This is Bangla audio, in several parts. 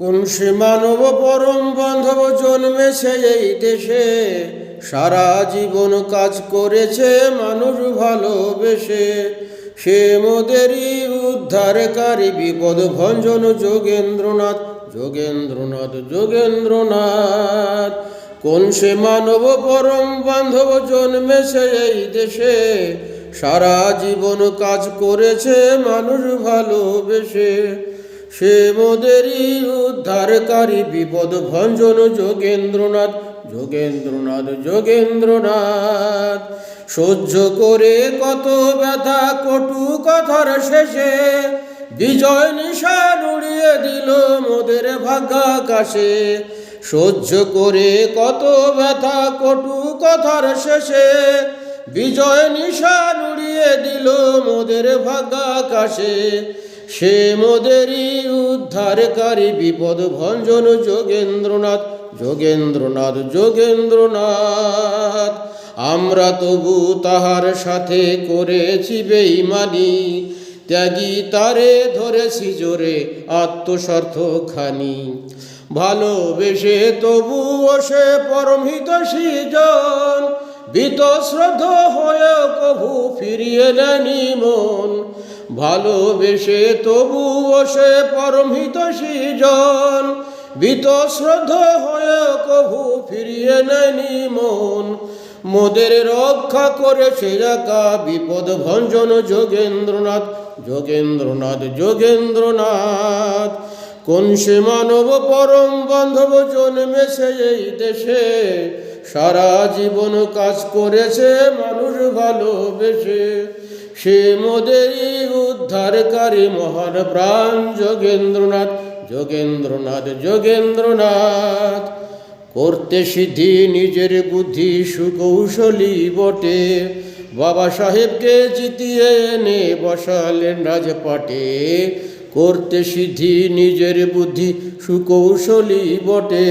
কোন সে মানব পরম বান্ধব জন্মেছে এই দেশে? সারা জীবন কাজ করেছে মানুষ ভালোবেসে। সে মোদেরই উদ্ধারকারী বিপদ ভঞ্জন যোগেন্দ্রনাথ যোগেন্দ্রনাথ যোগেন্দ্রনাথ। কোন সে মানব পরম বান্ধব জন্মেছে এই দেশে? সারা জীবন কাজ করেছে মানুষ ভালোবেসে। সে মোদেরই উদ্ধারকারী বিপদ ভঞ্জন যোগেন্দ্রনাথ যোগেন্দ্রনাথ যোগেন্দ্রনাথ। সহ্য করে কত ব্যথা, কটু কথার শেষে বিজয় নিশান উড়িয়ে দিল মোদের ভাগ্যাকাশে। সহ্য করে কত ব্যথা, কটু কথার শেষে বিজয় নিশান উড়িয়ে দিল মোদের ভাগ্যাকাশে। সে মোদেরই উদ্ধারকারী বিপদ ভঞ্জন যোগেন্দ্রনাথ যোগেন্দ্রনাথ যোগেন্দ্রনাথ। আমরা তবু তাহার সাথে করেছি বেইমানি, ত্যাগী তারে ধরেছি জোরে আত্মস্বার্থ খানি ভালোবেসে তবু সে পরমহিত জন, বিতশ্রদ্ধ হয়ে কভু ফিরিয়ে নেনি মন। ভালোবেসে তবু সে পরমহিত জন। বিতশ্রদ্ধ হয়ে কভু ফিরিয়ে নেনি মন। মোদের রক্ষা করেছে একা বিপদ ভঞ্জন যোগেন্দ্রনাথ যোগেন্দ্রনাথ যোগেন্দ্রনাথ। কোন সে মানব পরম বান্ধব জন্মেছে এই দেশে? সারা জীবন কাজ করেছে মানুষ ভালোবেসে। সে মোদেরই উদ্ধারকারী মহান প্রাণ যোগেন্দ্রনাথ যোগেন্দ্রনাথ যোগেন্দ্রনাথ। করতে সিদ্ধি, নিজের বুদ্ধি, সুকৌশলী বটে। বাবা সাহেবকে জিতিয়ে এনে বসালেন রাজপাটে করতে সিদ্ধি, নিজের বুদ্ধি, সুকৌশলী বটে।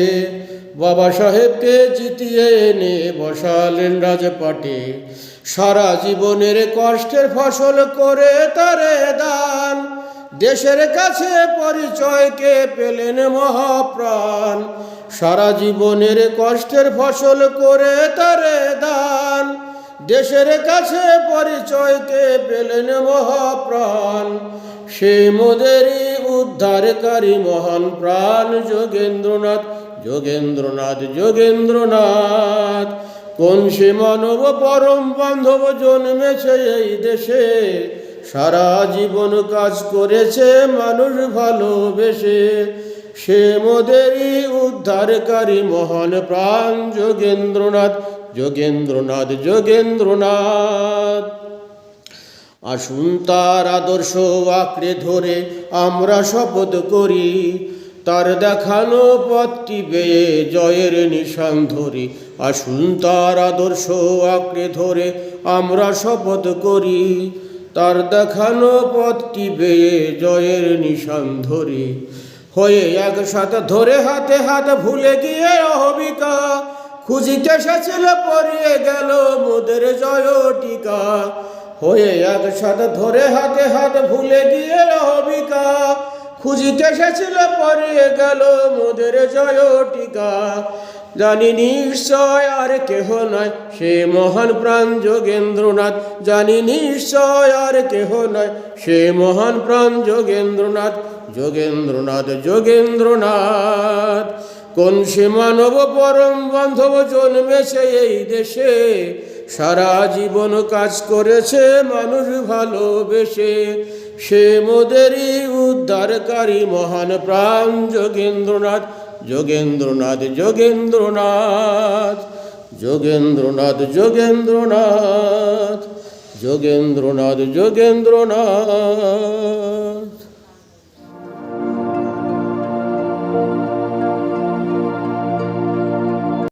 বাবা সাহেবকে জিতিয়ে এনে বসালেন রাজপাটে সারা জীবনের কষ্টের ফসল করে তারে দান। দেশের কাছে পরিচয়কে পেলেন মহাপ্রাণ। সারা জীবনের কষ্টের ফসল করে তারে দান। দেশের কাছে পরিচয়কে পেলেন মহাপ্রাণ। সে মোদেরই উদ্ধারকারী মহান প্রাণ যোগেন্দ্রনাথ যোগেন্দ্রনাথ যোগেন্দ্রনাথ, কোন সে মানব পরম বান্ধব জন্মেছে এই দেশে? সারা জীবন কাজ করেছে মানুষ ভালোবেসে। সে মোদেরই উদ্ধারকারী মহান প্রাণ যোগেন্দ্রনাথ যোগেন্দ্রনাথ যোগেন্দ্রনাথ। আসুন তার আদর্শ আঁকড়ে ধরে আমরা শপথ করি। তার দেখানো পথটি বেয়ে জয়ের নিশান ধরি। আসুন তার আদর্শ আঁকড়ে ধরে, আমরা শপথ করি। তার দেখানো পথটি বেয়ে জয়ের নিশান ধরি। হয়ে একসাথে ধরে হাতে হাতে ভুলে গিয়ে অহবিকা, খুঁজিতে এসেছিল পরিয়ে গেল মোদের জয় টিকা। হয়ে একসাথে ধরে হাতে হাতে ভুলে গিয়ে অহবিকা খুঁজিতে এসেছিল পরে গেল মোদের জয় টিকা। জানি নিশ্চয় আর কেহ নয়, সে মহান প্রাণ যোগেন্দ্রনাথ। জানি নিশ্চয় আর কেহ নয়, সে মহান প্রাণ যোগেন্দ্রনাথ। যোগেন্দ্রনাথ যোগেন্দ্রনাথ, কোন সে মানব পরম বান্ধব জন্মেছে এই দেশে? সারা জীবন কাজ করেছে মানুষ ভালোবেসে। সে মোদেরই উদ্ধারকারী মহান প্রাণ যোগেন্দ্রনাথ যোগেন্দ্রনাথ যোগেন্দ্রনাথ যোগেন্দ্রনাথ যোগেন্দ্রনাথ যোগেন্দ্রনাথ যোগেন্দ্রনাথ।